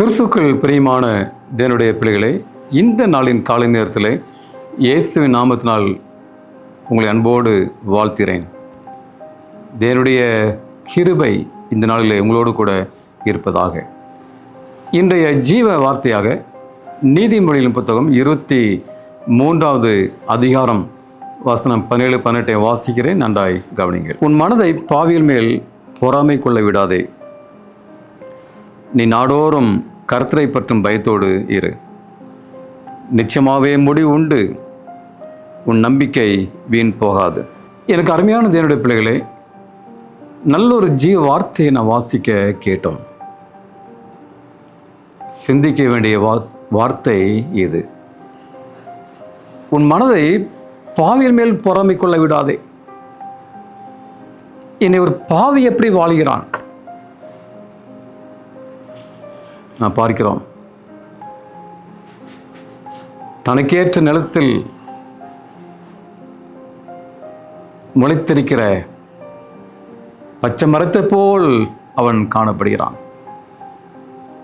கிறிஸ்துக்கள் பிரியமான தேவனுடைய பிள்ளைகளை இந்த நாளின் காலை நேரத்தில் இயேசுவின் நாமத்தினால் உங்களை அன்போடு வாழ்த்திறேன் தேவனுடைய கிருபை இந்த நாளில் உங்களோடு கூட இருப்பதாக. இன்றைய ஜீவ வார்த்தையாக நீதிமொழியின் புத்தகம் இருபத்தி மூன்றாவது அதிகாரம் வசனம் பதினேழு பதினெட்டை வாசிக்கிறேன். நன்றாய் கவனிங்கள். உன் மனதை பாவியல் மேல் பொறாமை கொள்ள விடாதே. நீ நாடோறும் கருத்தரை பற்றும் பயத்தோடு இரு. நிச்சயமாகவே முடிவு உண்டு. உன் நம்பிக்கை வீண் போகாது. எனக்கு அருமையான தேவனுடைய பிள்ளைகளே நல்ல ஒரு ஜீவ வார்த்தையை நான் வாசிக்க கேட்டோம். சிந்திக்க வேண்டிய வா- வார்த்தை இது. உன் மனதை பாவியல் மேல் பொறாமை கொள்ள விடாதே. என்னை ஒரு பாவி எப்படி வாழ்கிறான்? பார்க்கிறோம். தனக்கேற்ற நிலத்தில் முளைத்திருக்கிற பச்சை மரத்தைப் போல் அவன் காணப்படுகிறான்.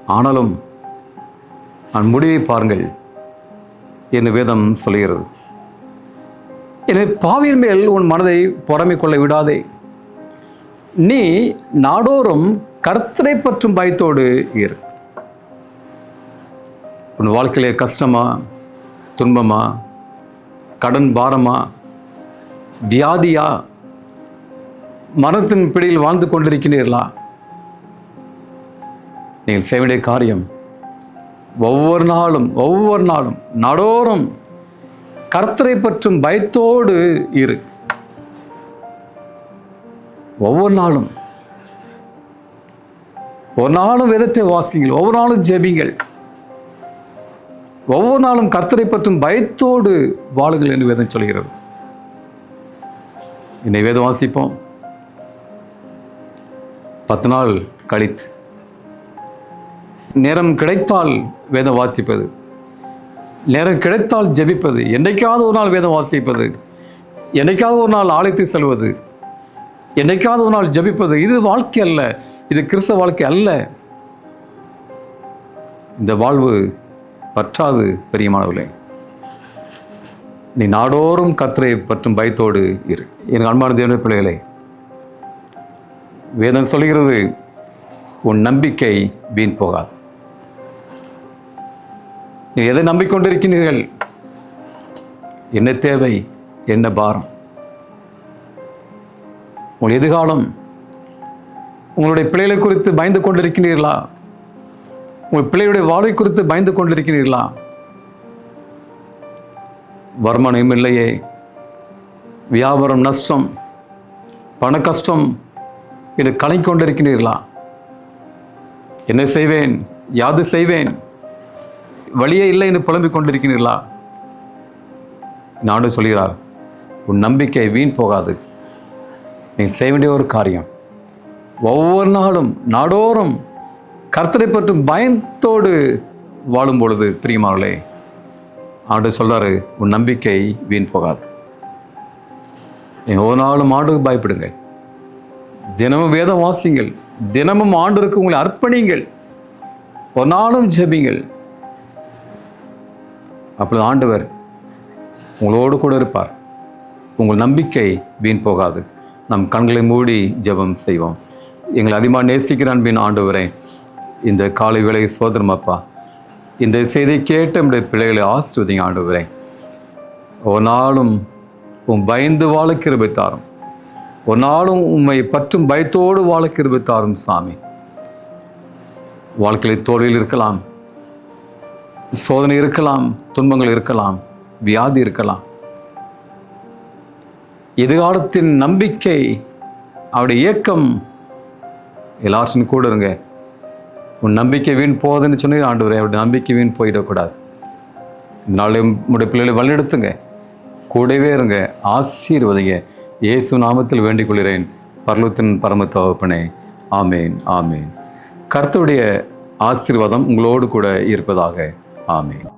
ஆனாலும் நான் முடிவை பாருங்கள் என்று வேதம் சொல்கிறது எனவே பாவியின் மேல் உன் மனதை பொறாமை கொள்ள விடாதே. நீ நாடோறும் கர்த்தரை பற்றும் பயத்தோடு இரு. உன் வாழ்க்கையிலே கஷ்டமா துன்பமா கடன் பாரமா வியாதியா மரணத்தின் பிடியில் வாழ்ந்து கொண்டிருக்கிறீர்களா? நீங்கள் செய்ய வேண்டிய காரியம் ஒவ்வொரு நாளும் ஒவ்வொரு நாளும் நடோறும் கர்த்தரை பற்றும் பயத்தோடு இரு. ஒவ்வொரு நாளும் ஒரு நாளும் விதத்தை வாசிங்கள் ஒவ்வொரு நாளும் ஜெபிங்கள் ஒவ்வொரு நாளும் கர்த்தரை பற்றும் பயத்தோடு வாழுங்கள் என்று வேதம் சொல்கிறது. என்னை வேதம் வாசிப்போம். பத்து நாள் கழித்து. நேரம் கிடைத்தால் வேதம் வாசிப்பது. நேரம் கிடைத்தால் ஜெபிப்பது. என்னைக்காவது ஒரு நாள் வேதம் வாசிப்பது. என்னைக்காவது ஒரு நாள் ஆலயத்துக்கு செல்வது. என்னைக்காவது ஒரு நாள் ஜெபிப்பது. இது வாழ்க்கை அல்ல. இது கிறிஸ்தவ வாழ்க்கை அல்ல. இந்த வாழ்வு பற்றாது பெரியமானவர்களே நீ நாடோறும் கத்தரை பற்றும் பயத்தோடு இரு. எனக்கு அன்பான தேவன பிள்ளைகளே வேதம் சொல்கிறது உன் நம்பிக்கை வீண் போகாது. நீ எதை நம்பிக்கொண்டிருக்கிறீர்கள்? என்ன தேவை? என்ன பாரம்? உங்கள் எதிர்காலம் உங்களுடைய பிள்ளைகளை குறித்து பயந்து கொண்டிருக்கிறீர்களா? உங்கள் பிள்ளையுடைய வாழ்வை குறித்து பயந்து கொண்டிருக்கிறீர்களா? வருமானம் இல்லையே. வியாபாரம் நஷ்டம் பண கஷ்டம் என்று கலங்கிக் கொண்டிருக்கிறீர்களா? என்ன செய்வேன்? யாது செய்வேன்? வழியே இல்லை என்று புலம்பிக் கொண்டிருக்கிறீர்களா? நாடு சொல்கிறார் உன் நம்பிக்கை வீண் போகாது. நீ செய்ய வேண்டிய ஒரு காரியம். ஒவ்வொரு நாளும் நாடோறும் கர்த்தரை பற்றும் பயத்தோடு வாழும் பொழுது பிரியமானே ஆண்டு சொல்கிறாரு உன் நம்பிக்கை வீண் போகாது. நீங்கள் ஒரு நாளும் ஆண்டுக்கு பயப்படுங்க தினமும் வேதம் வாசிங்கள். தினமும் ஆண்டருக்கு உங்களை அர்ப்பணிங்கள். ஒரு நாளும் ஜெபிங்கள். அப்பொழுது ஆண்டவர் உங்களோடு கூட இருப்பார். உங்கள் நம்பிக்கை வீண் போகாது. நம் கண்களை மூடி ஜெபம் செய்வோம். எங்களை அதிகமாக நேசிக்கிறான் பின் ஆண்டு வரேன் இந்த காலை வேளை சோதனம் அப்பா. இந்த செய்தியை கேட்ட நம்முடைய பிள்ளைகளை ஆசிர்வதிங்க ஆண்டவரே. ஒரு நாளும் உன் பயந்து வாழ கிருபை தாரும் ஒரு நாளும் உம்மை பற்றும் பயத்தோடு வாழ கிருபை தாரும் சாமி. வாழ்க்கையில் தோல்வியில் இருக்கலாம். சோதனை இருக்கலாம் துன்பங்கள் இருக்கலாம் வியாதி இருக்கலாம். எதிர்காலத்தின் நம்பிக்கை அவருடைய இயக்கம் எல்லாற்றும் கூட இருங்க. உன் நம்பிக்கை வீண் போகுதுன்னு சொன்னி ஆண்டு அவருடைய நம்பிக்கை வீண் போயிடக்கூடாது. நாளை உங்களுடைய பிள்ளைகளை வழிநடத்துங்க. கூடவே இருங்க. ஆசீர்வதிங்க. இயேசு நாமத்தில் வேண்டிக் கொள்கிறேன். பர்லத்தின் பரம தகப்பனே. ஆமேன் ஆமேன். கர்த்தருடைய ஆசீர்வாதம் உங்களோடு கூட இருப்பதாக. ஆமேன்.